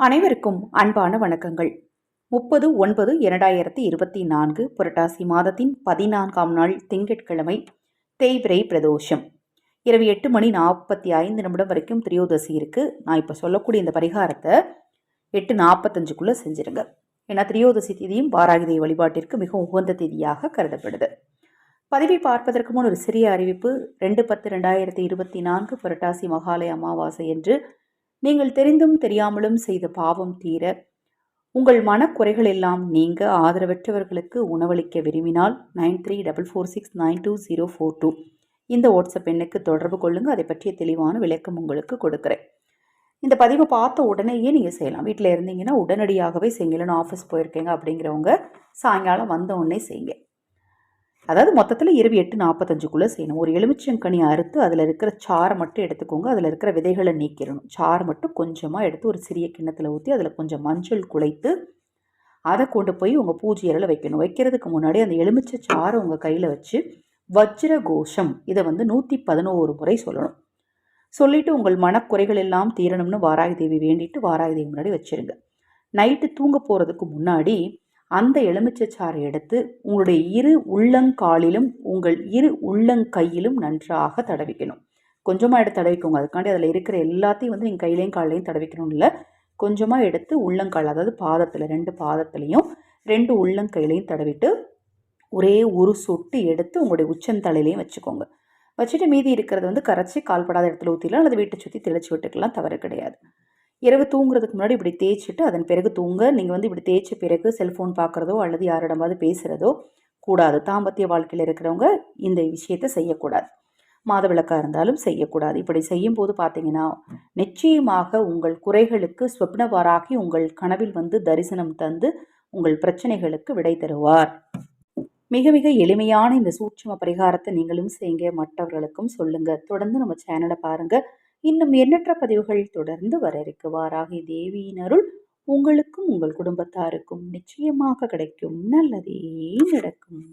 அனைவருக்கும் அன்பான வணக்கங்கள். முப்பது ஒன்பது இரண்டாயிரத்தி இருபத்தி நான்கு புரட்டாசி மாதத்தின் பதினான்காம் நாள் திங்கட்கிழமை தேய்பிரை பிரதோஷம். இரவு எட்டு மணி நாற்பத்தி ஐந்து நிமிடம் வரைக்கும் திரியோதசி இருக்குது நான் இப்போ சொல்லக்கூடிய இந்த பரிகாரத்தை எட்டு நாற்பத்தஞ்சுக்குள்ளே செஞ்சிருங்க. ஏன்னா திரியோதசி திதியும் வாராகிதை வழிபாட்டிற்கு மிகவும் உகந்த திதியாக கருதப்படுது. பதிவை பார்ப்பதற்கு முன் ஒரு சிறிய அறிவிப்பு. ரெண்டு பத்து ரெண்டாயிரத்தி இருபத்தி நான்கு புரட்டாசி மகாலய அமாவாசை என்று நீங்கள் தெரிந்தும் தெரியாமலும் செய்த பாவம் தீர உங்கள் மனக்குறைகள் எல்லாம் நீங்க ஆதரவற்றவர்களுக்கு உணவளிக்க விரும்பினால் nine three double four six nine two zero four two. இந்த வாட்ஸ்அப் எண்ணுக்கு தொடர்பு கொள்ளுங்கள் அதை பற்றிய தெளிவான விளக்கம் உங்களுக்கு கொடுக்குறேன். இந்த பதிவை பார்த்த உடனேயே நீங்கள் செய்யலாம். வீட்டில் இருந்தீங்கன்னா உடனடியாகவே செய்யுங்க. ஆஃபீஸ் போயிருக்கீங்க அப்படிங்கிறவங்க சாயங்காலம் வந்த உடனே செய்யுங்க. அதாவது மொத்தத்தில் இருபது எட்டு நாற்பத்தஞ்சுக்குள்ளே செய்யணும். ஒரு எலுமிச்சங்கனி அறுத்து அதில் இருக்கிற சாரை மட்டும் எடுத்துக்கோங்க. அதில் இருக்கிற விதைகளை நீக்கிடணும். சாறு மட்டும் கொஞ்சமாக எடுத்து ஒரு சிறிய கிண்ணத்தில் ஊற்றி அதில் கொஞ்சம் மஞ்சள் குழைத்து அதை கொண்டு போய் உங்கள் பூஜை அறையில் வைக்கணும். வைக்கிறதுக்கு முன்னாடி அந்த எலுமிச்சை சாரை உங்கள் கையில் வச்சு வஜ்ர கோஷம் இதை வந்து நூற்றி பதினோரு முறை சொல்லணும். சொல்லிவிட்டு உங்கள் மனக்குறைகள் எல்லாம் தீரணும்னு வாராகி தேவி வேண்டிட்டு வாராகி தேவி முன்னாடி வச்சுருங்க. நைட்டு தூங்க போகிறதுக்கு முன்னாடி அந்த எலுமிச்சைச்சாறை எடுத்து உங்களுடைய இரு உள்ளங்காலிலும் உங்கள் இரு உள்ளங்கையிலும் நன்றாக தடவிக்கணும். கொஞ்சமாக எடுத்து தடவிக்கோங்க. அதுக்காண்டி அதில் இருக்கிற எல்லாத்தையும் வந்து நீங்கள் கையிலையும் காலையும் தடவிக்கணும் இல்லை. கொஞ்சமாக எடுத்து உள்ளங்கால் அதாவது பாதத்தில் ரெண்டு பாதத்துலேயும் ரெண்டு உள்ளங்கையிலையும் தடவிட்டு ஒரே ஒரு சொட்டு எடுத்து உங்களுடைய உச்சந்தலையிலையும் வச்சுக்கோங்க. வச்சுட்டு மீதி இருக்கிறத வந்து கரைச்சி கால்படாத இடத்துல ஊற்றிலாம் அல்லது வீட்டை சுற்றி தெளிச்சு விட்டுக்கலாம். தவறு கிடையாது. இரவு தூங்குறதுக்கு முன்னாடி இப்படி தேய்ச்சிட்டு அதன் பிறகு தூங்க. நீங்கள் வந்து இப்படி தேய்ச்ச பிறகு செல்ஃபோன் பார்க்குறதோ அல்லது யாரிடமாவது பேசுகிறதோ கூடாது. தாம்பத்திய வாழ்க்கையில் இருக்கிறவங்க இந்த விஷயத்தை செய்யக்கூடாது. மாதவிளக்காக இருந்தாலும் செய்யக்கூடாது. இப்படி செய்யும் போது பார்த்தீங்கன்னா நிச்சயமாக உங்கள் குறைகளுக்கு ஸ்வப்னவாராகி உங்கள் கனவில் வந்து தரிசனம் தந்து உங்கள் பிரச்சனைகளுக்கு விடை தருவார். மிக மிக எளிமையான இந்த சூட்சம பரிகாரத்தை நீங்களும் செய்யுங்க. மற்றவர்களுக்கும் சொல்லுங்கள் தொடர்ந்து நம்ம சேனலை பாருங்கள் இன்னும் எண்ணற்ற பதிவுகள் தொடர்ந்து வர இருக்குவாராக தேவியின் அருள் உங்களுக்கும் உங்கள் குடும்பத்தாருக்கும் நிச்சயமாக கிடைக்கும். நல்லதே நடக்கும்.